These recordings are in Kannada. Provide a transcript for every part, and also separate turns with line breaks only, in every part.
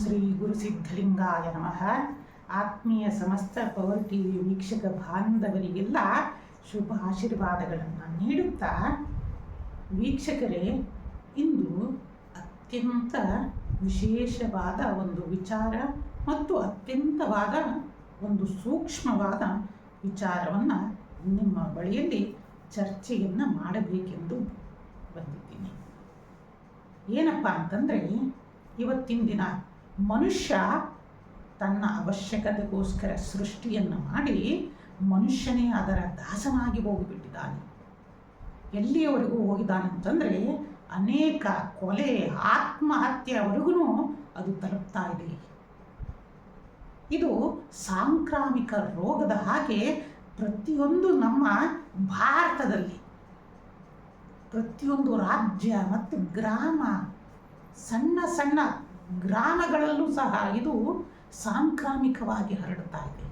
ಶ್ರೀ ಗುರುಸಿದ್ಧಲಿಂಗಾಯ ನಮಃ. ಆತ್ಮೀಯ ಸಮಸ್ತ ಪವರ್ ಟಿ ವಿ ವೀಕ್ಷಕ ಬಾಂಧವರಿಗೆಲ್ಲ ಶುಭ ಆಶೀರ್ವಾದಗಳನ್ನು ನೀಡುತ್ತಾ ವೀಕ್ಷಕರೇ, ಇಂದು ಅತ್ಯಂತ ವಿಶೇಷವಾದ ಒಂದು ವಿಚಾರ ಮತ್ತು ಅತ್ಯಂತವಾದ ಒಂದು ಸೂಕ್ಷ್ಮವಾದ ವಿಚಾರವನ್ನು ನಿಮ್ಮ ಬಳಿಯಲ್ಲಿ ಚರ್ಚೆಯನ್ನು ಮಾಡಬೇಕೆಂದು ಬಂದಿದ್ದೀನಿ. ಏನಪ್ಪ ಅಂತಂದರೆ, ಇವತ್ತಿನ ದಿನ ಮನುಷ್ಯ ತನ್ನ ಅವಶ್ಯಕತೆಗೋಸ್ಕರ ಸೃಷ್ಟಿಯನ್ನು ಮಾಡಿ ಮನುಷ್ಯನೇ ಅದರ ದಾಸನಾಗಿ ಹೋಗಿಬಿಟ್ಟಿದ್ದಾನೆ. ಎಲ್ಲಿಯವರೆಗೂ ಹೋಗಿದ್ದಾನೆ ಅಂತಂದರೆ ಅನೇಕ ಕೊಲೆ ಆತ್ಮಹತ್ಯೆವರೆಗೂ ಅದು ತಲುಪ್ತಾ ಇದೆ. ಇದು ಸಾಂಕ್ರಾಮಿಕ ರೋಗದ ಹಾಗೆ ಪ್ರತಿಯೊಂದು ನಮ್ಮ ಭಾರತದಲ್ಲಿ, ಪ್ರತಿಯೊಂದು ರಾಜ್ಯ ಮತ್ತು ಗ್ರಾಮ ಸಣ್ಣ ಸಣ್ಣ ಗ್ರಾಮಗಳಲ್ಲೂ ಸಹ ಇದು ಸಾಂಕ್ರಾಮಿಕವಾಗಿ ಹರಡ್ತಾ ಇದೆ.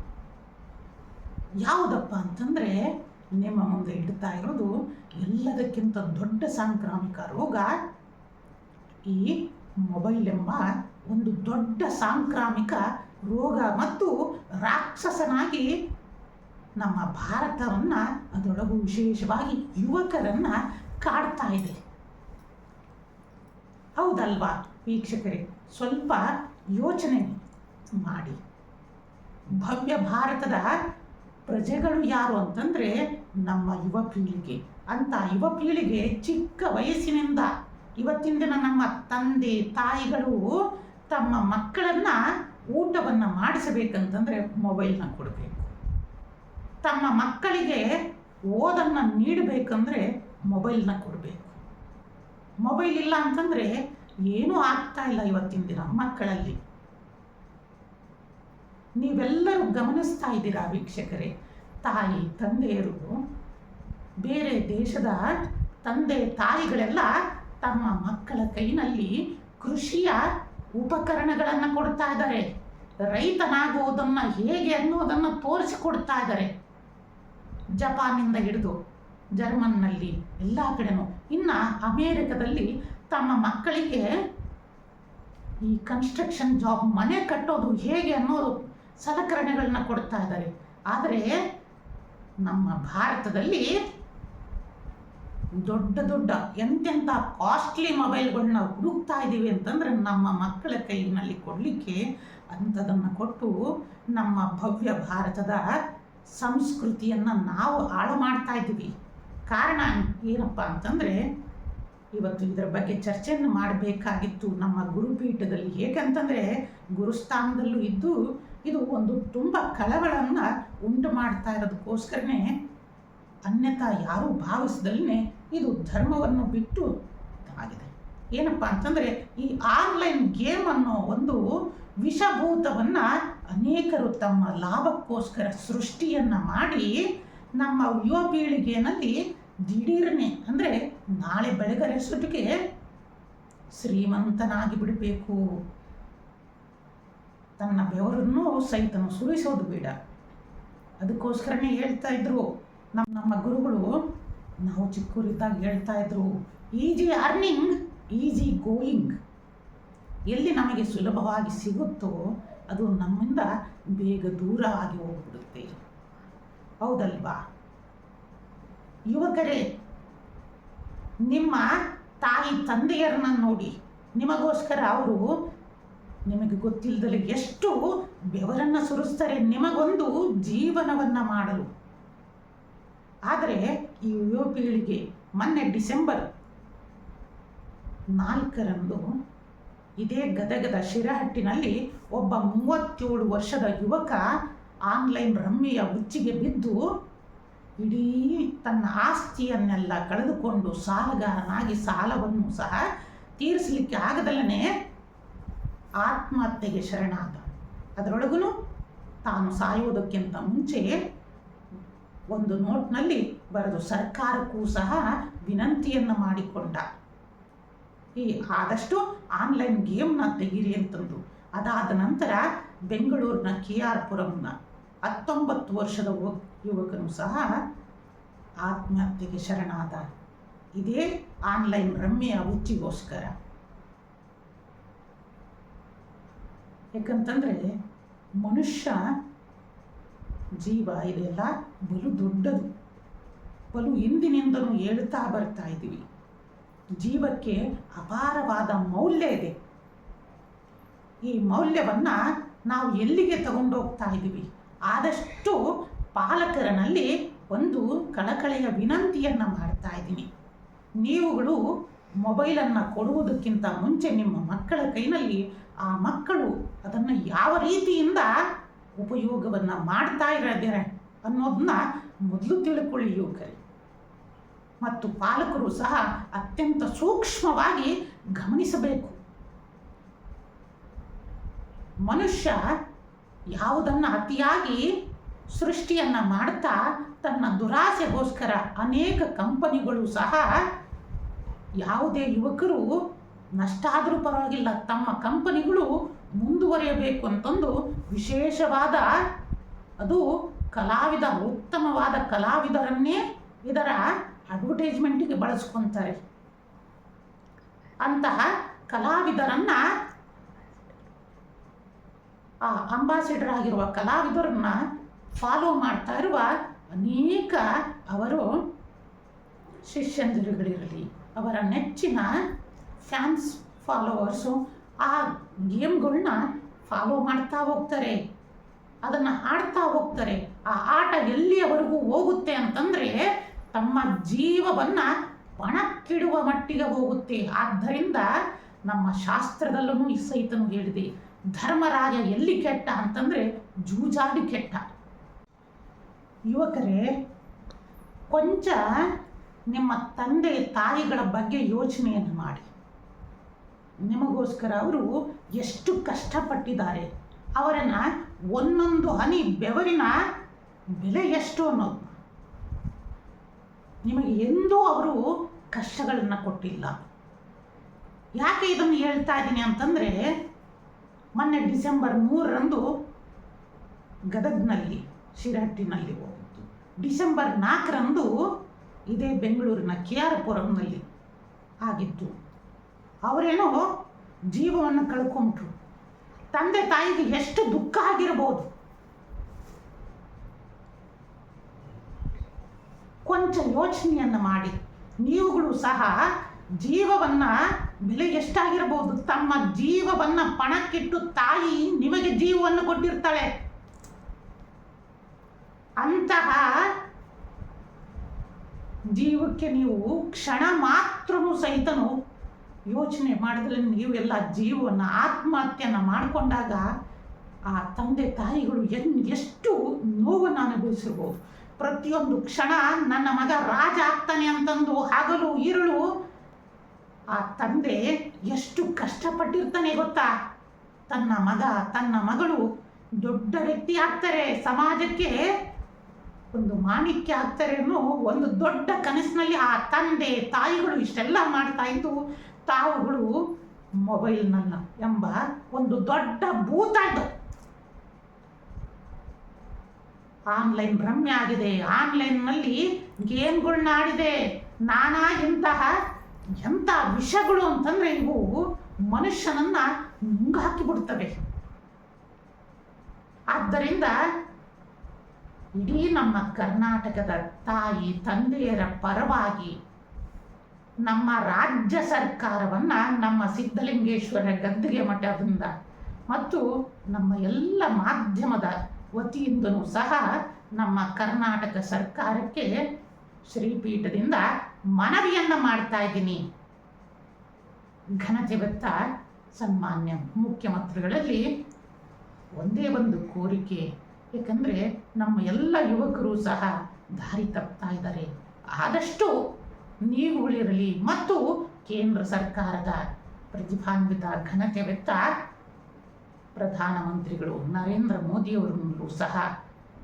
ಯಾವುದಪ್ಪ ಅಂತಂದರೆ ನಿಮ್ಮ ಮುಂದೆ ಇಡ್ತಾ ಇರೋದು ಎಲ್ಲದಕ್ಕಿಂತ ದೊಡ್ಡ ಸಾಂಕ್ರಾಮಿಕ ರೋಗ ಈ ಮೊಬೈಲ್ ಎಂಬ ಒಂದು ದೊಡ್ಡ ಸಾಂಕ್ರಾಮಿಕ ರೋಗ ಮತ್ತು ರಾಕ್ಷಸನಾಗಿ ನಮ್ಮ ಭಾರತವನ್ನು, ಅದರೊಳಗೂ ವಿಶೇಷವಾಗಿ ಯುವಕರನ್ನು ಕಾಡ್ತಾ ಇದೆ. ಹೌದಲ್ವಾ ವೀಕ್ಷಕರೇ? ಸ್ವಲ್ಪ ಯೋಚನೆ ಮಾಡಿ. ಭವ್ಯ ಭಾರತದ ಪ್ರಜೆಗಳು ಯಾರು ಅಂತಂದರೆ ನಮ್ಮ ಯುವ ಪೀಳಿಗೆ. ಅಂತ ಯುವ ಪೀಳಿಗೆ ಚಿಕ್ಕ ವಯಸ್ಸಿನಿಂದ ಇವತ್ತಿನ ದಿನ ನಮ್ಮ ತಂದೆ, ತಾಯಿಗಳು ತಮ್ಮ ಮಕ್ಕಳನ್ನು ಊಟವನ್ನು ಮಾಡಿಸಬೇಕಂತಂದರೆ ಮೊಬೈಲ್ನ ಕೊಡಬೇಕು. ತಮ್ಮ ಮಕ್ಕಳಿಗೆ ಓದನ್ನು ನೀಡಬೇಕಂದ್ರೆ ಮೊಬೈಲ್ನ ಕೊಡಬೇಕು. ಮೊಬೈಲ್ ಇಲ್ಲ ಅಂತಂದರೆ ಏನೂ ಆಗ್ತಾ ಇಲ್ಲ ಇವತ್ತಿನ ದಿನ ಮಕ್ಕಳಲ್ಲಿ. ನೀವೆಲ್ಲರೂ ಗಮನಿಸ್ತಾ ಇದ್ದೀರಾ ವೀಕ್ಷಕರೇ, ತಾಯಿ, ತಂದೆಯರು, ಬೇರೆ ದೇಶದ ತಂದೆ, ತಾಯಿಗಳೆಲ್ಲ ತಮ್ಮ ಮಕ್ಕಳ ಕೈನಲ್ಲಿ ಕೃಷಿಯ ಉಪಕರಣಗಳನ್ನು ಕೊಡ್ತಾ ಇದ್ದಾರೆ. ರೈತನಾಗುವುದನ್ನು ಹೇಗೆ ಅನ್ನೋದನ್ನು ತೋರಿಸಿಕೊಡ್ತಾ ಇದ್ದಾರೆ. ಜಪಾನಿಂದ ಹಿಡಿದು ಜರ್ಮನ್ನಲ್ಲಿ ಎಲ್ಲ ಕಡೆನೂ. ಇನ್ನು ಅಮೇರಿಕದಲ್ಲಿ ತಮ್ಮ ಮಕ್ಕಳಿಗೆ ಈ ಕನ್ಸ್ಟ್ರಕ್ಷನ್ ಜಾಬ್ ಮನೆ ಕಟ್ಟೋದು ಹೇಗೆ ಅನ್ನೋದು ಸಲಕರಣೆಗಳನ್ನ ಕೊಡ್ತಾ ಇದ್ದಾರೆ. ಆದರೆ ನಮ್ಮ ಭಾರತದಲ್ಲಿ ದೊಡ್ಡ ದೊಡ್ಡ ಎಂತೆಂಥ ಕಾಸ್ಟ್ಲಿ ಮೊಬೈಲ್ಗಳನ್ನ ಹುಡುಕ್ತಾ ಇದ್ದೀವಿ ಅಂತಂದರೆ ನಮ್ಮ ಮಕ್ಕಳ ಕೈನಲ್ಲಿ ಕೊಡಲಿಕ್ಕೆ ಅಂಥದನ್ನು ಕೊಟ್ಟು ನಮ್ಮ ಭವ್ಯ ಭಾರತದ ಸಂಸ್ಕೃತಿಯನ್ನು ನಾವು ಹಾಳು ಮಾಡ್ತಾ ಇದ್ದೀವಿ ಕಾರಣ ಏನಪ್ಪ ಅಂತಂದರೆ ಇವತ್ತು ಇದರ ಬಗ್ಗೆ ಚರ್ಚೆಯನ್ನು ಮಾಡಬೇಕಾಗಿತ್ತು ನಮ್ಮ ಗುರುಪೀಠದಲ್ಲಿ. ಏಕೆಂತಂದರೆ ಗುರುಸ್ಥಾನದಲ್ಲೂ ಇದ್ದು ಇದು ಒಂದು ತುಂಬ ಕಳವಳನ್ನು ಉಂಟು ಮಾಡ್ತಾ ಇರೋದಕ್ಕೋಸ್ಕರನೇ ಅನ್ಯತಾ ಯಾರೂ ಭಾವಿಸ್ದಲ್ಲೇ ಇದು ಧರ್ಮವನ್ನು ಬಿಟ್ಟು ಆಗಿದೆ ಏನಪ್ಪ ಅಂತಂದರೆ ಈ ಆನ್ಲೈನ್ ಗೇಮ್ ಅನ್ನೋ ಒಂದು ವಿಷಭೂತವನ್ನು ಅನೇಕರು ತಮ್ಮ ಲಾಭಕ್ಕೋಸ್ಕರ ಸೃಷ್ಟಿಯನ್ನು ಮಾಡಿ ನಮ್ಮ ಯುವ ಪೀಳಿಗೆಯಲ್ಲಿ ದಿಢೀರನೆ ಅಂದರೆ ನಾಳೆ ಬೆಳಗರೆಷ್ಟೊತ್ತಿಗೆ ಶ್ರೀಮಂತನಾಗಿ ಬಿಡಬೇಕು ತನ್ನ ಬೆವರನ್ನು ಸಹಿತನು ಸುರಿಸೋದು ಬೇಡ. ಅದಕ್ಕೋಸ್ಕರನೇ ಹೇಳ್ತಾ ಇದ್ರು. ನಮ್ಮ ನಮ್ಮ ಗುರುಗಳು ನಾವು ಚಿಕ್ಕೂರಿದ್ದಾಗ ಹೇಳ್ತಾ ಇದ್ರು, ಈಜಿ ಅರ್ನಿಂಗ್, ಈಜಿ ಗೋಯಿಂಗ್. ಎಲ್ಲಿ ನಮಗೆ ಸುಲಭವಾಗಿ ಸಿಗುತ್ತೋ ಅದು ನಮ್ಮಿಂದ ಬೇಗ ದೂರ ಆಗಿ ಹೋಗ್ಬಿಡುತ್ತೆ. ಹೌದಲ್ವಾ? ಯುವಕರೇ ನಿಮ್ಮ ತಾಯಿ ತಂದೆಯರನ್ನ ನೋಡಿ. ನಿಮಗೋಸ್ಕರ ಅವರು ನಿಮಗೆ ಗೊತ್ತಿಲ್ಲದಲ್ಲಿ ಎಷ್ಟು ಬೆವರನ್ನು ಸುರಿಸ್ತಾರೆ, ನಿಮಗೊಂದು ಜೀವನವನ್ನು ಮಾಡಲು. ಆದರೆ ಈ ಯುವ ಪೀಳಿಗೆ ಮೊನ್ನೆ ಡಿಸೆಂಬರ್ ನಾಲ್ಕರಂದು ಇದೇ ಗದಗದ ಶಿರಹಟ್ಟಿನಲ್ಲಿ ಒಬ್ಬ ಮೂವತ್ತೇಳು ವರ್ಷದ ಯುವಕ ಆನ್ಲೈನ್ ರಮ್ಮಿಯ ಉಚ್ಚಿಗೆ ಬಿದ್ದು ಇಡೀ ತನ್ನ ಆಸ್ತಿಯನ್ನೆಲ್ಲ ಕಳೆದುಕೊಂಡು ಸಾಲಗಾರನಾಗಿ ಸಾಲವನ್ನು ಸಹ ತೀರಿಸಲಿಕ್ಕೆ ಆಗದಲ್ಲೇ ಆತ್ಮಹತ್ಯೆಗೆ ಶರಣಾದ. ಅದರೊಳಗೂ ತಾನು ಸಾಯುವುದಕ್ಕಿಂತ ಮುಂಚೆ ಒಂದು ನೋಟ್ನಲ್ಲಿ ಬರೆದು ಸರ್ಕಾರಕ್ಕೂ ಸಹ ವಿನಂತಿಯನ್ನು ಮಾಡಿಕೊಂಡ. ಈ ಆದಷ್ಟು ಆನ್ಲೈನ್ ಗೇಮ್ನ ತೆಗೀರಿ ಅಂತಂದು. ಅದಾದ ನಂತರ ಬೆಂಗಳೂರಿನ ಕೆ ಆರ್ ಪುರಂನ ಹತ್ತೊಂಬತ್ತು ವರ್ಷದ ಯುವಕನು ಸಹ ಆತ್ಮಹತ್ಯೆಗೆ ಶರಣಾದ ಇದೇ ಆನ್ಲೈನ್ ರಮ್ಯ ಹುಚ್ಚಿಗೋಸ್ಕರ ಯಾಕಂತಂದರೆ ಮನುಷ್ಯ ಜೀವ ಇದೆಲ್ಲ ಬಲು ದೊಡ್ಡದು. ಬಲು ಹಿಂದಿನಿಂದಲೂ ಹೇಳ್ತಾ ಬರ್ತಾ ಇದ್ದೀವಿ. ಜೀವಕ್ಕೆ ಅಪಾರವಾದ ಮೌಲ್ಯ ಇದೆ. ಈ ಮೌಲ್ಯವನ್ನು ನಾವು ಎಲ್ಲಿಗೆ ತಗೊಂಡೋಗ್ತಾ ಇದ್ದೀವಿ? ಆದಷ್ಟು ಪಾಲಕರನಲ್ಲಿ ಒಂದು ಕಳಕಳೆಯ ವಿನಂತಿಯನ್ನು ಮಾಡ್ತಾ ಇದ್ದೀನಿ. ನೀವುಗಳು ಮೊಬೈಲನ್ನು ಕೊಡುವುದಕ್ಕಿಂತ ಮುಂಚೆ ನಿಮ್ಮ ಮಕ್ಕಳ ಕೈನಲ್ಲಿ ಆ ಮಕ್ಕಳು ಅದನ್ನು ಯಾವ ರೀತಿಯಿಂದ ಉಪಯೋಗವನ್ನು ಮಾಡ್ತಾ ಇದ್ದಾರೆ ಅನ್ನೋದನ್ನ ಮೊದಲು ತಿಳ್ಕೊಳ್ಳಿ ಯುವಕರಿ ಮತ್ತು ಪಾಲಕರು ಸಹ ಅತ್ಯಂತ ಸೂಕ್ಷ್ಮವಾಗಿ ಗಮನಿಸಬೇಕು. ಮನುಷ್ಯ ಯಾವುದನ್ನು ಅತಿಯಾಗಿ ಸೃಷ್ಟಿಯನ್ನು ಮಾಡ್ತಾ ತನ್ನ ದುರಾಸೆಗೋಸ್ಕರ ಅನೇಕ ಕಂಪನಿಗಳು ಸಹ ಯಾವುದೇ ಯುವಕರು ನಷ್ಟ ಆದರೂ ಪರವಾಗಿಲ್ಲ, ತಮ್ಮ ಕಂಪನಿಗಳು ಮುಂದುವರಿಯಬೇಕು ಅಂತಂದು ವಿಶೇಷವಾದ ಅದು ಕಲಾವಿದ, ಉತ್ತಮವಾದ ಕಲಾವಿದರನ್ನೇ ಇದರ ಅಡ್ವರ್ಟೈಸ್ಮೆಂಟಿಗೆ ಬಳಸ್ಕೊತಾರೆ. ಅಂತಹ ಕಲಾವಿದರನ್ನ ಆ ಅಂಬಾಸಿಡರ್ ಆಗಿರುವ ಕಲಾವಿದರನ್ನ ಫಾಲೋ ಮಾಡ್ತಾ ಇರುವ ಅನೇಕ ಅವರು ಶಿಷ್ಯಂದಿರುಗಳಿರಲಿ, ಅವರ ನೆಚ್ಚಿನ ಫ್ಯಾನ್ಸ್ ಫಾಲೋವರ್ಸು ಆ ಗೇಮ್ಗಳನ್ನ ಫಾಲೋ ಮಾಡ್ತಾ ಹೋಗ್ತಾರೆ, ಅದನ್ನು ಆಡ್ತಾ ಹೋಗ್ತಾರೆ. ಆ ಆಟ ಎಲ್ಲಿಯವರೆಗೂ ಹೋಗುತ್ತೆ ಅಂತಂದರೆ ತಮ್ಮ ಜೀವವನ್ನು ಪಣಕ್ಕಿಡುವ ಮಟ್ಟಿಗೆ ಹೋಗುತ್ತೆ. ಆದ್ದರಿಂದ ನಮ್ಮ ಶಾಸ್ತ್ರದಲ್ಲೂ ಈ ಸಹಿತನು ಹೇಳಿದೆ ಧರ್ಮರಾಜ ಎಲ್ಲಿ ಕೆಟ್ಟ ಅಂತಂದರೆ ಜೂಜಾಡಿ ಕೆಟ್ಟ. ಯುವಕರೇ, ಕೊಂಚ ನಿಮ್ಮ ತಂದೆ ತಾಯಿಗಳ ಬಗ್ಗೆ ಯೋಚನೆಯನ್ನು ಮಾಡಿ. ನಿಮಗೋಸ್ಕರ ಅವರು ಎಷ್ಟು ಕಷ್ಟಪಟ್ಟಿದ್ದಾರೆ, ಅವರನ್ನು ಒಂದೊಂದು ಹನಿ ಬೆವರಿನ ಬೆಲೆ ಎಷ್ಟು ಅನ್ನೋದು. ನಿಮಗೆ ಎಂದೂ ಅವರು ಕಷ್ಟಗಳನ್ನು ಕೊಟ್ಟಿಲ್ಲ. ಯಾಕೆ ಇದನ್ನು ಹೇಳ್ತಾ ಇದ್ದೀನಿ ಅಂತಂದರೆ, ಮೊನ್ನೆ ಡಿಸೆಂಬರ್ ಮೂರರಂದು ಗದಗ್ನಲ್ಲಿ ಶಿರಹಟ್ಟಿನಲ್ಲಿ ಹೋಗಿತ್ತು. ಡಿಸೆಂಬರ್ ನಾಲ್ಕರಂದು ಇದೇ ಬೆಂಗಳೂರಿನ ಕೆ ಆರ್ ಪುರಂನಲ್ಲಿ ಆಗಿತ್ತು. ಅವರೇನೋ ಜೀವವನ್ನು ಕಳ್ಕೊಂಡ್ರು. ತಂದೆ ತಾಯಿಗೆ ಎಷ್ಟು ದುಃಖ ಆಗಿರಬಹುದು ಕೊಂಚ ಯೋಚನೆಯನ್ನು ಮಾಡಿ. ನೀವುಗಳು ಸಹ ಜೀವವನ್ನ ಬೆಲೆ ಎಷ್ಟಾಗಿರಬಹುದು ತಮ್ಮ ಜೀವವನ್ನ ಪಣಕ್ಕಿಟ್ಟು ತಾಯಿ ನಿಮಗೆ ಜೀವವನ್ನು ಕೊಟ್ಟಿರ್ತಾಳೆ. ಅಂತಹ ಜೀವಕ್ಕೆ ನೀವು ಕ್ಷಣ ಮಾತ್ರನೂ ಸಹಿತನು ಯೋಚನೆ ಮಾಡಿದ್ರೆ ನೀವೆಲ್ಲ ಜೀವವನ್ನು ಆತ್ಮಹತ್ಯೆಯನ್ನು ಮಾಡಿಕೊಂಡಾಗ ಆ ತಂದೆ ತಾಯಿಗಳು ಎನ್, ಎಷ್ಟು ನೋವನ್ನು ಅನುಭವಿಸಿರ್ಬೋದು. ಪ್ರತಿಯೊಂದು ಕ್ಷಣ ನನ್ನ ಮಗ ರಾಜ ಆಗ್ತಾನೆ ಅಂತಂದು ಹಗಲು, ಇರುಳು ಆ ತಂದೆ ಎಷ್ಟು ಕಷ್ಟಪಟ್ಟಿರ್ತಾನೆ ಗೊತ್ತಾ? ತನ್ನ ಮಗ, ತನ್ನ ಮಗಳು ದೊಡ್ಡ ವ್ಯಕ್ತಿ ಆಗ್ತಾರೆ. ಸಮಾಜಕ್ಕೆ ಒಂದು ಮಾಣಿಕ್ಯ ಆಗ್ತಾರೆ ಒಂದು ದೊಡ್ಡ ಕನಸಿನಲ್ಲಿ ಆ ತಂದೆ, ತಾಯಿಗಳು ಇಷ್ಟೆಲ್ಲ ಮಾಡ್ತಾ ಇದ್ದು ತಾವುಗಳು ಮೊಬೈಲ್ನಲ್ಲ ಎಂಬ ಒಂದು ದೊಡ್ಡ ಭೂತ ಇದು. ಆನ್ಲೈನ್ ಭ್ರಮ್ಯ ಆಗಿದೆ. ಆನ್ಲೈನ್ನಲ್ಲಿ ಗೇಮ್ಗಳನ್ನ ಆಡಿದೆ. ನಾನಾ ಇಂತಹ ಎಂಥ ವಿಷಗಳು ಅಂತಂದರೆ ಇವು ಮನುಷ್ಯನನ್ನ ನುಂಗಾಕಿ ಬಿಡ್ತವೆ. ಆದ್ದರಿಂದ ಇಡೀ ನಮ್ಮ ಕರ್ನಾಟಕದ ತಾಯಿ, ತಂದೆಯರ ಪರವಾಗಿ ನಮ್ಮ ರಾಜ್ಯ ಸರ್ಕಾರವನ್ನು ನಮ್ಮ ಸಿದ್ಧಲಿಂಗೇಶ್ವರ ಗದ್ದಿಗೆ ಮಠದಿಂದ ಮತ್ತು ನಮ್ಮ ಎಲ್ಲ ಮಾಧ್ಯಮದ ವತಿಯಿಂದಲೂ ಸಹ ನಮ್ಮ ಕರ್ನಾಟಕ ಸರ್ಕಾರಕ್ಕೆ ಶ್ರೀಪೀಠದಿಂದ ಮನವಿಯನ್ನು ಮಾಡ್ತಾ ಇದ್ದೀನಿ. ಘನತೆವತ್ತ ಸನ್ಮಾನ್ಯ ಮುಖ್ಯಮಂತ್ರಿಗಳಲ್ಲಿ ಒಂದೇ ಒಂದು ಕೋರಿಕೆ ಏಕೆಂದರೆ ನಮ್ಮ ಎಲ್ಲ ಯುವಕರು ಸಹ ದಾರಿ ತಪ್ತಾ ಇದ್ದಾರೆ. ಆದಷ್ಟು ನೀವುಗಳಿರಲಿ ಮತ್ತು ಕೇಂದ್ರ ಸರ್ಕಾರದ ಪ್ರತಿಭಾನ್ವಿತ ಘನತೆವೆತ್ತ ಪ್ರಧಾನಮಂತ್ರಿಗಳು ನರೇಂದ್ರ ಮೋದಿಯವರಲ್ಲೂ ಸಹ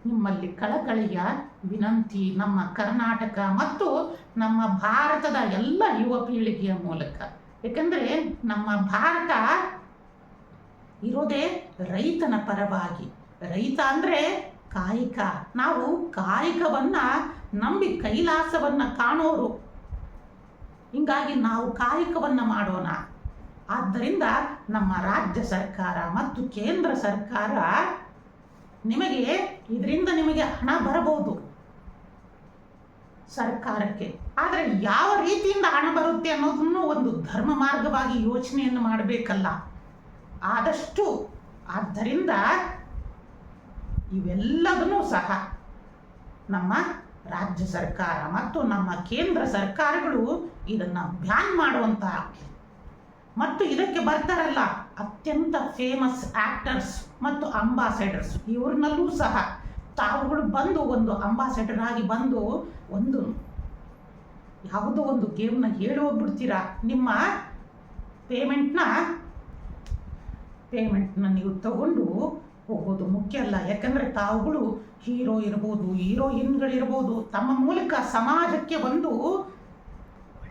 ನಿಮ್ಮಲ್ಲಿ ಕಳಕಳಿಯ ವಿನಂತಿ ನಮ್ಮ ಕರ್ನಾಟಕ ಮತ್ತು ನಮ್ಮ ಭಾರತದ ಎಲ್ಲ ಯುವ ಪೀಳಿಗೆಯ ಮೂಲಕ. ಏಕೆಂದರೆ ನಮ್ಮ ಭಾರತ ಇರೋದೇ ರೈತನ ಪರವಾಗಿ. ರೈತ ಅಂದರೆ ಕಾಯಕ. ನಾವು ಕಾಯಕವನ್ನ ನಂಬಿ ಕೈಲಾಸವನ್ನ ಕಾಣೋರು. ಹಿಂಗಾಗಿ ನಾವು ಕಾಯಕವನ್ನ ಮಾಡೋಣ. ಆದ್ದರಿಂದ ನಮ್ಮ ರಾಜ್ಯ ಸರ್ಕಾರ ಮತ್ತು ಕೇಂದ್ರ ಸರ್ಕಾರ ನಿಮಗೆ ಇದರಿಂದ ನಿಮಗೆ ಹಣ ಬರಬಹುದು. ಸರ್ಕಾರಕ್ಕೆ. ಆದರೆ ಯಾವ ರೀತಿಯಿಂದ ಹಣ ಬರುತ್ತೆ ಅನ್ನೋದನ್ನು ಒಂದು ಧರ್ಮ ಮಾರ್ಗವಾಗಿ ಯೋಚನೆಯನ್ನು ಮಾಡಬೇಕಲ್ಲ. ಆದಷ್ಟು, ಆದ್ದರಿಂದ ಇವೆಲ್ಲದನ್ನೂ ಸಹ ನಮ್ಮ ರಾಜ್ಯ ಸರ್ಕಾರ ಮತ್ತು ನಮ್ಮ ಕೇಂದ್ರ ಸರ್ಕಾರಗಳು ಇದನ್ನು ಬ್ಯಾನ್ ಮಾಡುವಂತಹ ಮತ್ತು ಇದಕ್ಕೆ ಬರ್ತಾರಲ್ಲ ಅತ್ಯಂತ ಫೇಮಸ್ ಆಕ್ಟರ್ಸ್ ಮತ್ತು ಅಂಬಾಸೆಡರ್ಸ್ ಇವ್ರನ್ನಲ್ಲೂ ಸಹ ತಾವುಗಳು ಬಂದು ಒಂದು ಅಂಬಾಸೆಡರ್ ಆಗಿ ಬಂದು ಒಂದು ಯಾವುದೋ ಒಂದು ಗೇಮ್ನ ಹೇಳಿ ಬಿಡ್ತೀರಾ ನಿಮ್ಮ ಪೇಮೆಂಟ್ನ ಪೇಮೆಂಟ್ನ ನೀವು ತಗೊಂಡು ಹೋಗೋದು ಮುಖ್ಯ ಅಲ್ಲ. ಯಾಕಂದರೆ ತಾವುಗಳು ಹೀರೋ ಇರ್ಬೋದು, ಹೀರೋಯಿನ್ಗಳಿರ್ಬೋದು, ತಮ್ಮ ಮೂಲಕ ಸಮಾಜಕ್ಕೆ ಒಂದು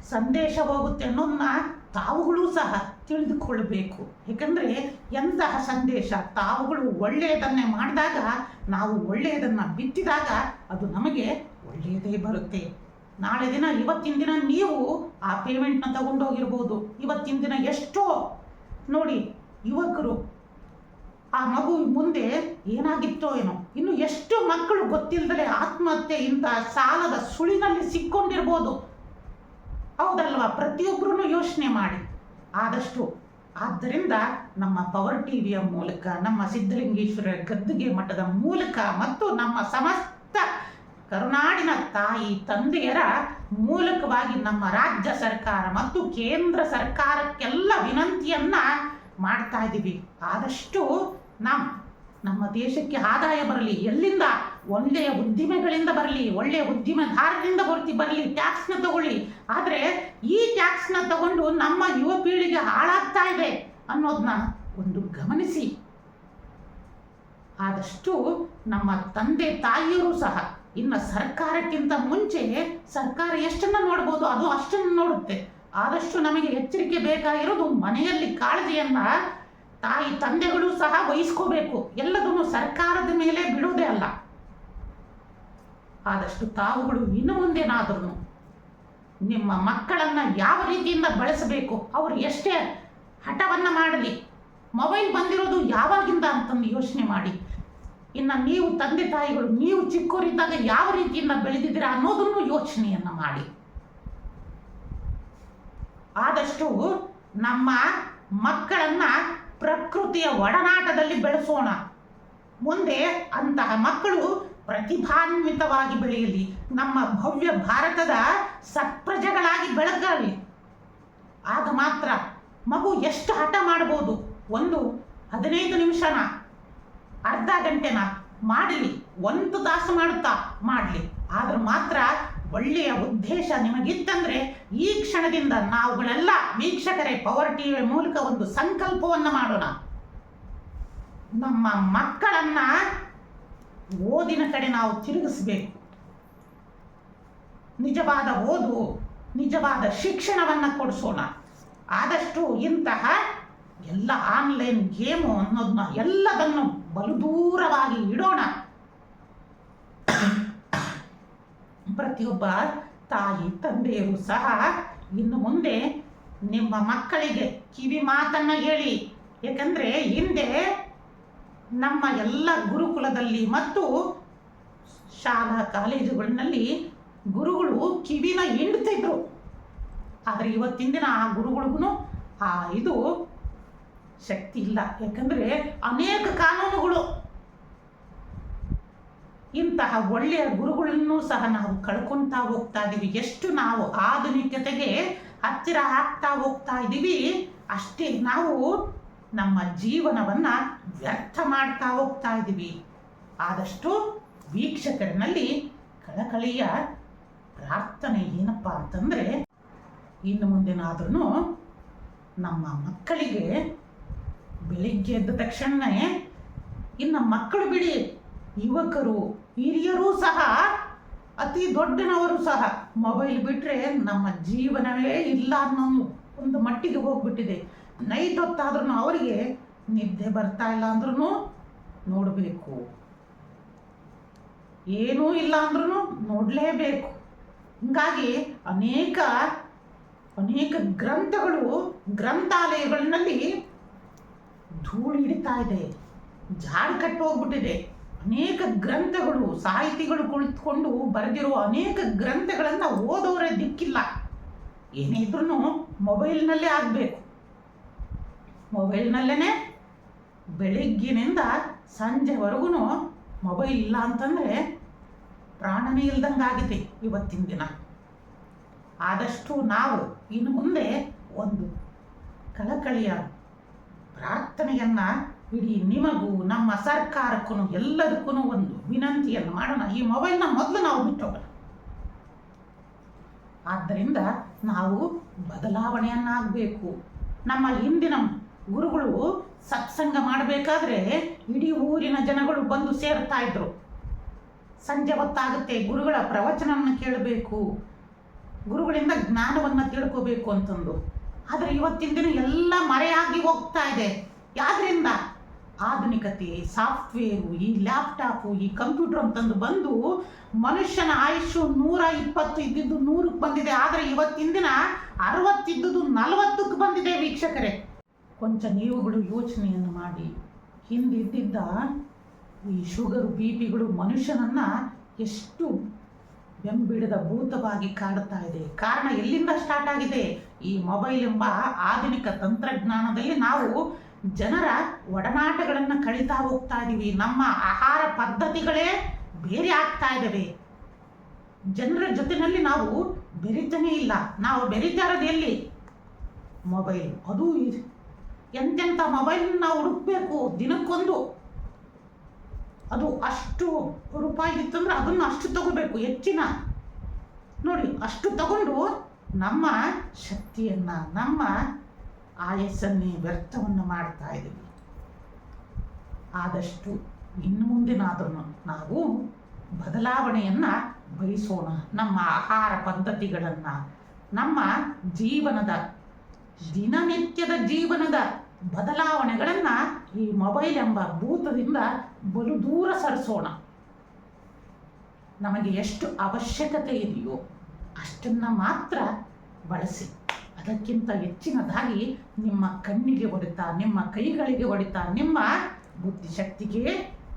ಸಂದೇಶ ಹೋಗುತ್ತೆ ಅನ್ನೋದನ್ನ ತಾವುಗಳು ಸಹ ತಿಳಿದುಕೊಳ್ಬೇಕು ಯಾಕಂದ್ರೆ ಎಂತಹ ಸಂದೇಶ ತಾವುಗಳು ಒಳ್ಳೆಯದನ್ನೇ ಮಾಡಿದಾಗ, ನಾವು ಒಳ್ಳೆಯದನ್ನು ಬಿತ್ತಿದಾಗ ಅದು ನಮಗೆ ಒಳ್ಳೆಯದೇ ಬರುತ್ತೆ. ನಾಳೆ ದಿನ, ಇವತ್ತಿನ ದಿನ ನೀವು ಆ ಪೇಮೆಂಟ್ನ ತಗೊಂಡೋಗಿರ್ಬೋದು. ಇವತ್ತಿನ ದಿನ ಎಷ್ಟೋ ನೋಡಿ ಯುವಕರು ಆ ಮಗು ಮುಂದೆ ಏನಾಗಿತ್ತೋ ಏನೋ. ಇನ್ನು ಎಷ್ಟು ಮಕ್ಕಳು ಗೊತ್ತಿಲ್ಲದೆ ಆತ್ಮಹತ್ಯೆ ಇಂಥ ಸಾಲದ ಸುಳಿನಲ್ಲಿ ಸಿಕ್ಕೊಂಡಿರ್ಬೋದು. ಹೌದಲ್ವಾ? ಪ್ರತಿಯೊಬ್ಬರೂ ಯೋಚನೆ ಮಾಡಿ. ಆದಷ್ಟು ಆದ್ದರಿಂದ ನಮ್ಮ ಪವರ್ ಟಿವಿಯ ಮೂಲಕ, ನಮ್ಮ ಸಿದ್ಧಲಿಂಗೇಶ್ವರ ಗದ್ದುಗೆ ಮಠದ ಮೂಲಕ ಮತ್ತು ನಮ್ಮ ಸಮಸ್ತ ಕರುನಾಡಿನ ತಾಯಿ, ತಂದೆಯರ ಮೂಲಕವಾಗಿ ನಮ್ಮ ರಾಜ್ಯ ಸರ್ಕಾರ ಮತ್ತು ಕೇಂದ್ರ ಸರ್ಕಾರಕ್ಕೆಲ್ಲ ವಿನಂತಿಯನ್ನ ಮಾಡ್ತಾ ಇದ್ದೀವಿ ಆದಷ್ಟು ನಾವು ನಮ್ಮ ದೇಶಕ್ಕೆ ಆದಾಯ ಬರಲಿ, ಎಲ್ಲಿಂದ? ಒಳ್ಳೆಯ ಉದ್ದಿಮೆಗಳಿಂದ ಬರಲಿ, ಒಳ್ಳೆಯ ಉದ್ದಿಮೆದಾರರಿಂದ ಬರ್ತಿ ಬರಲಿ ಟ್ಯಾಕ್ಸ್ನ ತಗೊಳ್ಳಿ. ಆದರೆ ಈ ಟ್ಯಾಕ್ಸ್ನ ತಗೊಂಡು ನಮ್ಮ ಯುವ ಪೀಳಿಗೆ ಹಾಳಾಗ್ತಾ ಇದೆ ಅನ್ನೋದನ್ನ ಒಂದು ಗಮನಿಸಿ. ಆದಷ್ಟು ನಮ್ಮ ತಂದೆ ತಾಯಿಯರು ಸಹ ಇನ್ನು ಸರ್ಕಾರಕ್ಕಿಂತ ಮುಂಚೆ ಸರ್ಕಾರ ಎಷ್ಟನ್ನ ನೋಡ್ಬೋದು ಅದು ಅಷ್ಟನ್ನು ನೋಡುತ್ತೆ. ಆದಷ್ಟು ನಮಗೆ ಎಚ್ಚರಿಕೆ ಬೇಕಾಗಿರೋದು ಮನೆಯಲ್ಲಿ ಕಾಳಜಿಯನ್ನ ತಾಯಿ ತಂದೆಗಳು ಸಹ ವಹಿಸ್ಕೋಬೇಕು. ಎಲ್ಲದನ್ನು ಸರ್ಕಾರದ ಮೇಲೆ ಬಿಡುವುದೇ ಅಲ್ಲ. ಆದಷ್ಟು ತಾವುಗಳು ಇನ್ನು ಮುಂದೇನಾದ್ರೂ ನಿಮ್ಮ ಮಕ್ಕಳನ್ನ ಯಾವ ರೀತಿಯಿಂದ ಬಳಸಬೇಕು, ಅವರು ಎಷ್ಟೇ ಹಠವನ್ನು ಮಾಡಲಿ, ಮೊಬೈಲ್ ಬಂದಿರೋದು ಯಾವಾಗಿಂದ ಅಂತಂದು ಯೋಚನೆ ಮಾಡಿ. ಇನ್ನು ನೀವು ತಂದೆ ತಾಯಿಗಳು, ನೀವು ಚಿಕ್ಕವರಿದ್ದಾಗ ಯಾವ ರೀತಿಯಿಂದ ಬೆಳೆದಿದ್ದೀರಾ ಅನ್ನೋದನ್ನು ಯೋಚನೆಯನ್ನು ಮಾಡಿ. ಆದಷ್ಟು ನಮ್ಮ ಮಕ್ಕಳನ್ನ ಪ್ರಕೃತಿಯ ಒಡನಾಟದಲ್ಲಿ ಬೆಳೆಸೋಣ. ಮುಂದೆ ಅಂತಹ ಮಕ್ಕಳು ಪ್ರತಿಭಾನ್ವಿತವಾಗಿ ಬೆಳೆಯಲಿ. ನಮ್ಮ ಭವ್ಯ ಭಾರತದ ಸತ್ಪ್ರಜೆಗಳಾಗಿ ಬೆಳಗಲಿ. ಆಗ ಮಾತ್ರ ಮಗು ಎಷ್ಟು ಹಠ ಮಾಡ್ಬೋದು? ಒಂದು ಹದಿನೈದು ನಿಮಿಷನ, ಅರ್ಧ ಗಂಟೆನ, ಮಾಡಲಿ. ಒಂದು ತಾಸು ಮಾಡುತ್ತಾ, ಮಾಡಲಿ. ಆದ್ರೆ ಮಾತ್ರ ಒಳ್ಳೆಯ ಉದ್ದೇಶ ನಿಮಗಿತ್ತಂದ್ರೆ ಈ ಕ್ಷಣದಿಂದ ನಾವುಗಳೆಲ್ಲ ವೀಕ್ಷಕರೇ ಪವರ್ ಟಿ ವಿ ಮೂಲಕ ಒಂದು ಸಂಕಲ್ಪವನ್ನ ಮಾಡೋಣ. ನಮ್ಮ ಮಕ್ಕಳನ್ನ ಓದಿನ ಕಡೆ ನಾವು ತಿರುಗಿಸ್ಬೇಕು. ನಿಜವಾದ ಓದು, ನಿಜವಾದ ಶಿಕ್ಷಣವನ್ನ ಕೊಡಿಸೋಣ. ಆದಷ್ಟು ಇಂತಹ ಎಲ್ಲ ಆನ್ಲೈನ್ ಗೇಮು ಅನ್ನೋದನ್ನ ಎಲ್ಲದನ್ನು ಬಲು ದೂರವಾಗಿ ಇಡೋಣ. ಪ್ರತಿಯೊಬ್ಬ ತಾಯಿ, ತಂದೆಯರು ಸಹ ಇನ್ನು ಮುಂದೆ ನಿಮ್ಮ ಮಕ್ಕಳಿಗೆ ಕಿವಿ ಮಾತನ್ನು ಹೇಳಿ. ಯಾಕಂದ್ರೆ ಹಿಂದೆ ನಮ್ಮ ಎಲ್ಲ ಗುರುಕುಲದಲ್ಲಿ ಮತ್ತು ಶಾಲಾ ಕಾಲೇಜುಗಳಲ್ಲಿ ಗುರುಗಳು ಕಿವಿನ ಹಿಂಡ್ತಿದ್ರು ಆದರೆ ಇವತ್ತಿನ ದಿನ ಆ ಗುರುಗಳಿಗೂ ಆ ಇದು ಶಕ್ತಿ ಇಲ್ಲ. ಯಾಕಂದರೆ ಅನೇಕ ಕಾನೂನುಗಳು ಇಂತಹ ಒಳ್ಳೆಯ ಗುರುಗಳನ್ನು ಸಹ ನಾವು ಕಳ್ಕೊತಾ ಹೋಗ್ತಾ ಇದ್ದೀವಿ ಎಷ್ಟು ನಾವು ಆಧುನಿಕತೆಗೆ ಹತ್ತಿರ ಆಗ್ತಾ ಹೋಗ್ತಾ ಇದ್ದೀವಿ ಅಷ್ಟೇ ನಾವು ನಮ್ಮ ಜೀವನವನ್ನ ವ್ಯರ್ಥ ಮಾಡ್ತಾ ಹೋಗ್ತಾ ಇದ್ದೀವಿ ಆದಷ್ಟು ವೀಕ್ಷಕರಿನಲ್ಲಿ ಕಳಕಳಿಯ ಪ್ರಾರ್ಥನೆ ಏನಪ್ಪ ಅಂತಂದ್ರೆ, ಇನ್ನು ಮುಂದೆನಾದ್ರೂ ನಮ್ಮ ಮಕ್ಕಳಿಗೆ ಬೆಳಿಗ್ಗೆ ಎದ್ದ ತಕ್ಷಣ ಇನ್ನು ಮಕ್ಕಳು ಬಿಡಿ ಯುವಕರು, ಹಿರಿಯರೂ ಸಹ, ಅತಿ ದೊಡ್ಡನವರು ಸಹ ಮೊಬೈಲ್ ಬಿಟ್ಟರೆ ನಮ್ಮ ಜೀವನವೇ ಇಲ್ಲ ಅನ್ನೋ ಒಂದು ಮಟ್ಟಿಗೆ ಹೋಗ್ಬಿಟ್ಟಿದೆ. ನೈಟ್ ಹೊತ್ತಾದ್ರೂ ಅವರಿಗೆ ನಿದ್ದೆ ಬರ್ತಾ ಇಲ್ಲ ಅಂದ್ರೂ ನೋಡಬೇಕು. ಏನೂ ಇಲ್ಲ ಅಂದ್ರೂ ನೋಡಲೇಬೇಕು. ಹಿಂಗಾಗಿ ಅನೇಕ ಅನೇಕ ಗ್ರಂಥಗಳು ಗ್ರಂಥಾಲಯಗಳಲ್ಲಿ ಧೂಳು ಹಿಡಿತಾ ಇದೆ. ಜಾಡ್ ಕಟ್ಟು ಹೋಗ್ಬಿಟ್ಟಿದೆ ಅನೇಕ ಗ್ರಂಥಗಳು, ಸಾಹಿತಿಗಳು ಕುಳಿತುಕೊಂಡು ಬರೆದಿರುವ ಅನೇಕ ಗ್ರಂಥಗಳನ್ನು ಓದೋರೇ ದಿಕ್ಕಿಲ್ಲ. ಏನೇ ಇದ್ರೂ ಮೊಬೈಲ್ನಲ್ಲೇ ಆಗಬೇಕು. ಮೊಬೈಲ್ನಲ್ಲೇ ಬೆಳಿಗ್ಗಿನಿಂದ ಸಂಜೆವರೆಗೂ ಮೊಬೈಲ್ ಇಲ್ಲ ಅಂತಂದರೆ ಪ್ರಾಣನೇ ಇಲ್ದಂಗೆ ಆಗಿದೆ ಇವತ್ತಿನ ದಿನ. ಆದಷ್ಟು ನಾವು ಇನ್ನು ಮುಂದೆ ಒಂದು ಕಳಕಳಿಯ ಪ್ರಾರ್ಥನೆಯನ್ನು ಇಡೀ ನಿಮಗೂ, ನಮ್ಮ ಸರ್ಕಾರಕ್ಕೂ ಎಲ್ಲದಕ್ಕೂ ಒಂದು ವಿನಂತಿಯನ್ನು ಮಾಡೋಣ. ಈ ಮೊಬೈಲ್ನ ಮೊದಲು ನಾವು ಬಿಟ್ಟೋಗೋಣ. ಆದ್ದರಿಂದ ನಾವು ಬದಲಾವಣೆಯನ್ನಾಗಬೇಕು. ನಮ್ಮ ಹಿಂದಿನ ಗುರುಗಳು ಸತ್ಸಂಗ ಮಾಡಬೇಕಾದ್ರೆ ಇಡೀ ಊರಿನ ಜನಗಳು ಬಂದು ಸೇರ್ತಾ ಇದ್ರು. ಸಂಜೆ ಹೊತ್ತಾಗುತ್ತೆ, ಗುರುಗಳ ಪ್ರವಚನವನ್ನು ಕೇಳಬೇಕು. ಗುರುಗಳಿಂದ ಜ್ಞಾನವನ್ನು ತಿಳ್ಕೋಬೇಕು ಅಂತಂದು. ಆದರೆ ಇವತ್ತಿನ ದಿನ ಎಲ್ಲ ಮರೆಯಾಗಿ ಹೋಗ್ತಾ ಇದೆ. ಯಾದ್ರಿಂದ? ಆಧುನಿಕತೆ ಸಾಫ್ಟ್ವೇರು, ಈ ಲ್ಯಾಪ್ಟಾಪು, ಈ ಕಂಪ್ಯೂಟರ್ ಅಂತಂದು ಬಂದು ಮನುಷ್ಯನ ಆಯುಷು ನೂರ ಇಪ್ಪತ್ತು ಇದ್ದಿದ್ದು ನೂರಕ್ಕೆ ಬಂದಿದೆ. ಆದರೆ ಇವತ್ತಿನ ದಿನ ಅರವತ್ತಿದ್ದುದು ನಲವತ್ತಕ್ಕೆ ಬಂದಿದೆ ವೀಕ್ಷಕರೇ. ಕೊಂಚ ನೀವುಗಳು ಯೋಚನೆಯನ್ನು ಮಾಡಿ. ಹಿಂದಿದ್ದಿದ್ದ ಈ ಶುಗರ್ ಬಿ ಪಿಗಳು ಮನುಷ್ಯನನ್ನು ಎಷ್ಟು ಬೆಂಬಿಡದ ಭೂತವಾಗಿ ಕಾಡುತ್ತಾ ಇದೆ. ಕಾರಣ ಎಲ್ಲಿಂದ ಸ್ಟಾರ್ಟ್ ಆಗಿದೆ? ಈ ಮೊಬೈಲ್ ಎಂಬ ಆಧುನಿಕ ತಂತ್ರಜ್ಞಾನದಲ್ಲಿ ನಾವು ಜನರ ಒಡನಾಟಗಳನ್ನು ಕಳೀತಾ ಹೋಗ್ತಾ ಇದ್ದೀವಿ ನಮ್ಮ ಆಹಾರ ಪದ್ಧತಿಗಳೇ ಬೇರೆ ಆಗ್ತಾ ಇದ್ದಾವೆ ಜನರ ಜೊತೆಯಲ್ಲಿ ನಾವು ಬೆರೀತಾನೇ ಇಲ್ಲ. ನಾವು ಬೆರಿತಾ ಇರೋದು ಎಲ್ಲಿ? ಮೊಬೈಲ್. ಅದು ಎಂತೆಂಥ ಮೊಬೈಲ್ ನಾವು ಹುಡುಕ್ಬೇಕು ದಿನಕ್ಕೊಂದು. ಅದು ಅಷ್ಟು ರೂಪಾಯಿ ಇತ್ತಂದ್ರೆ ಅದನ್ನು ಅಷ್ಟು ತಗೋಬೇಕು, ಹೆಚ್ಚಿನ. ನೋಡಿ, ಅಷ್ಟು ತಗೊಂಡು ನಮ್ಮ ಶಕ್ತಿಯನ್ನು, ನಮ್ಮ ಆಯಸ್ಸನ್ನೇ ವ್ಯರ್ಥವನ್ನು ಮಾಡ್ತಾ ಇದ್ದೀವಿ. ಆದಷ್ಟು ಇನ್ನು ಮುಂದಿನಾದ್ರೂ ನಾವು ಬದಲಾವಣೆಯನ್ನು ಬಯಸೋಣ. ನಮ್ಮ ಆಹಾರ ಪದ್ಧತಿಗಳನ್ನು, ನಮ್ಮ ಜೀವನದ ದಿನನಿತ್ಯದ ಜೀವನದ ಬದಲಾವಣೆಗಳನ್ನು ಈ ಮೊಬೈಲ್ ಎಂಬ ಭೂತದಿಂದ ಬಲು ದೂರ ಸರಿಸೋಣ. ನಮಗೆ ಎಷ್ಟು ಅವಶ್ಯಕತೆ ಇದೆಯೋ ಅಷ್ಟನ್ನು ಮಾತ್ರ ಬಳಸಿ. ಅದಕ್ಕಿಂತ ಹೆಚ್ಚಿನದಾಗಿ ನಿಮ್ಮ ಕಣ್ಣಿಗೆ ಹೊಡಿತಾ, ನಿಮ್ಮ ಕೈಗಳಿಗೆ ಹೊಡಿತಾ, ನಿಮ್ಮ ಬುದ್ಧಿಶಕ್ತಿಗೆ,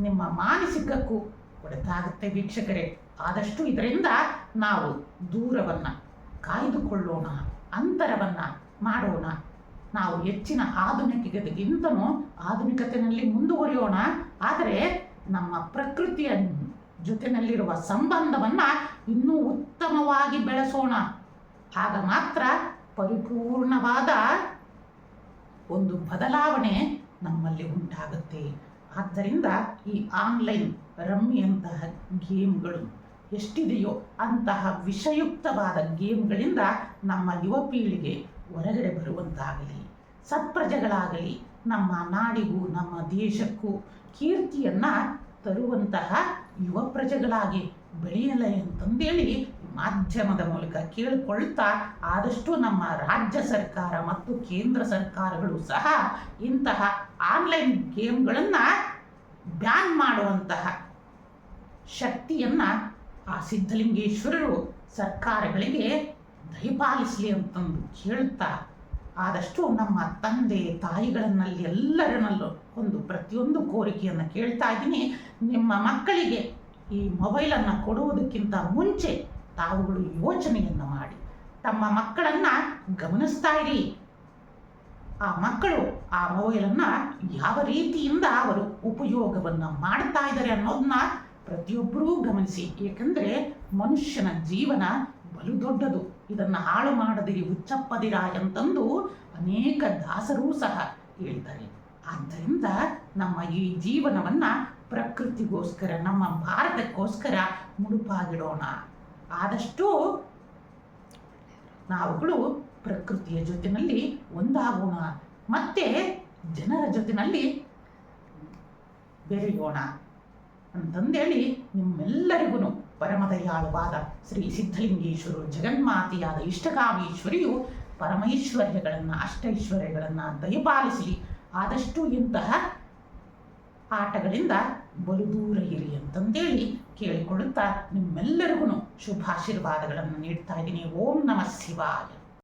ನಿಮ್ಮ ಮಾನಸಿಕಕ್ಕೂ ಹೊಡೆತಾಗುತ್ತೆ ವೀಕ್ಷಕರೇ. ಆದಷ್ಟು ಇದರಿಂದ ನಾವು ದೂರವನ್ನು ಕಾಯ್ದುಕೊಳ್ಳೋಣ, ಅಂತರವನ್ನು ಮಾಡೋಣ. ನಾವು ಹೆಚ್ಚಿನ ಆಧುನಿಕತೆಗಿಂತನೂ ಆಧುನಿಕತೆಯಲ್ಲಿ ಮುಂದುವರಿಯೋಣ. ಆದರೆ ನಮ್ಮ ಪ್ರಕೃತಿಯ ಜೊತೆನಲ್ಲಿರುವ ಸಂಬಂಧವನ್ನು ಇನ್ನೂ ಉತ್ತಮವಾಗಿ ಬೆಳೆಸೋಣ. ಆಗ ಮಾತ್ರ ಪರಿಪೂರ್ಣವಾದ ಒಂದು ಬದಲಾವಣೆ ನಮ್ಮಲ್ಲಿ ಉಂಟಾಗುತ್ತೆ. ಆದ್ದರಿಂದ ಈ ಆನ್ಲೈನ್ ರಮ್ಮಿಯಂತಹ ಗೇಮ್ಗಳು ಎಷ್ಟಿದೆಯೋ ಅಂತಹ ವಿಷಯುಕ್ತವಾದ ಗೇಮ್ಗಳಿಂದ ನಮ್ಮ ಯುವ ಪೀಳಿಗೆ ಹೊರಗಡೆ ಬರುವಂತಾಗಲಿ, ಸತ್ಪ್ರಜೆಗಳಾಗಲಿ, ನಮ್ಮ ನಾಡಿಗೂ, ನಮ್ಮ ದೇಶಕ್ಕೂ ಕೀರ್ತಿಯನ್ನು ತರುವಂತಹ ಯುವ ಪ್ರಜೆಗಳಾಗಿ ಬೆಳೆಯಲಿ ಅಂತಂದೇಳಿ ಮಾಧ್ಯಮದ ಮೂಲಕ ಕೇಳಿಕೊಳ್ತಾ ಆದಷ್ಟು ನಮ್ಮ ರಾಜ್ಯ ಸರ್ಕಾರ ಮತ್ತು ಕೇಂದ್ರ ಸರ್ಕಾರಗಳು ಸಹ ಇಂತಹ ಆನ್ಲೈನ್ ಗೇಮ್ಗಳನ್ನು ಬ್ಯಾನ್ ಮಾಡುವಂತಹ ಶಕ್ತಿಯನ್ನು ಆ ಸಿದ್ಧಲಿಂಗೇಶ್ವರರು ಸರ್ಕಾರಗಳಿಗೆ ದಯಪಾಲಿಸಲಿ ಅಂತಂದು ಕೇಳ್ತಾ ಆದಷ್ಟು ನಮ್ಮ ತಂದೆ ತಾಯಿಗಳನ್ನಲ್ಲಿ ಎಲ್ಲರನ್ನಲ್ಲೂ ಒಂದು ಪ್ರತಿಯೊಂದು ಕೋರಿಕೆಯನ್ನು ಕೇಳ್ತಾ ಇದ್ದೀನಿ. ನಿಮ್ಮ ಮಕ್ಕಳಿಗೆ ಈ ಮೊಬೈಲನ್ನು ಕೊಡುವುದಕ್ಕಿಂತ ಮುಂಚೆ ತಾವುಗಳು ಯೋಚನೆಯನ್ನು ಮಾಡಿ, ತಮ್ಮ ಮಕ್ಕಳನ್ನು ಗಮನಿಸ್ತಾ ಇರಿ. ಆ ಮಕ್ಕಳು ಆ ಮೊಬೈಲನ್ನು ಯಾವ ರೀತಿಯಿಂದ ಅವರು ಉಪಯೋಗವನ್ನು ಮಾಡ್ತಾ ಇದ್ದಾರೆ ಅನ್ನೋದನ್ನ ಪ್ರತಿಯೊಬ್ಬರೂ ಗಮನಿಸಿ. ಏಕೆಂದರೆ ಮನುಷ್ಯನ ಜೀವನ ಬಲು ದೊಡ್ಡದು. ಇದನ್ನು ಹಾಳು ಮಾಡದಿರಿ, ಹುಚ್ಚಪ್ಪದಿರ ಅಂತಂದು ಅನೇಕ ದಾಸರೂ ಸಹ ಹೇಳ್ತಾರೆ ಆದ್ದರಿಂದ ನಮ್ಮ ಈ ಜೀವನವನ್ನು ಪ್ರಕೃತಿಗೋಸ್ಕರ, ನಮ್ಮ ಭಾರತಕ್ಕೋಸ್ಕರ ಮುಡುಪಾಗಿಡೋಣ. ಆದಷ್ಟು ನಾವುಗಳು ಪ್ರಕೃತಿಯ ಜೊತೆಯಲ್ಲಿ ಒಂದಾಗೋಣ, ಮತ್ತೆ ಜನರ ಜೊತೆಯಲ್ಲಿ ಬೆರೆಯೋಣ ಅಂತಂದೇಳಿ ನಿಮ್ಮೆಲ್ಲರಿಗೂ ಪರಮದಯಾಳುವಾದ ಶ್ರೀ ಸಿದ್ಧಲಿಂಗೇಶ್ವರು ಜಗನ್ಮಾತೆಯಾದ ಇಷ್ಟಕಾಮೀಶ್ವರಿಯು ಪರಮೈಶ್ವರ್ಯಗಳನ್ನು, ಅಷ್ಟೈಶ್ವರ್ಯಗಳನ್ನು ದಯಪಾಲಿಸಲಿ ಆದಷ್ಟು ಇಂತಹ ಆಟಗಳಿಂದ ಬಲು ದೂರ ಇರಿ ಅಂತಂದೇಳಿ ಕೇಳಿಕೊಳ್ಳುತ್ತಾ ನಿಮ್ಮೆಲ್ಲರಿಗೂ ಶುಭಾಶೀರ್ವಾದಗಳನ್ನು ನೀಡ್ತಾ ಇದ್ದೀನಿ. ಓಂ ನಮಃ ಶಿವಾಯ.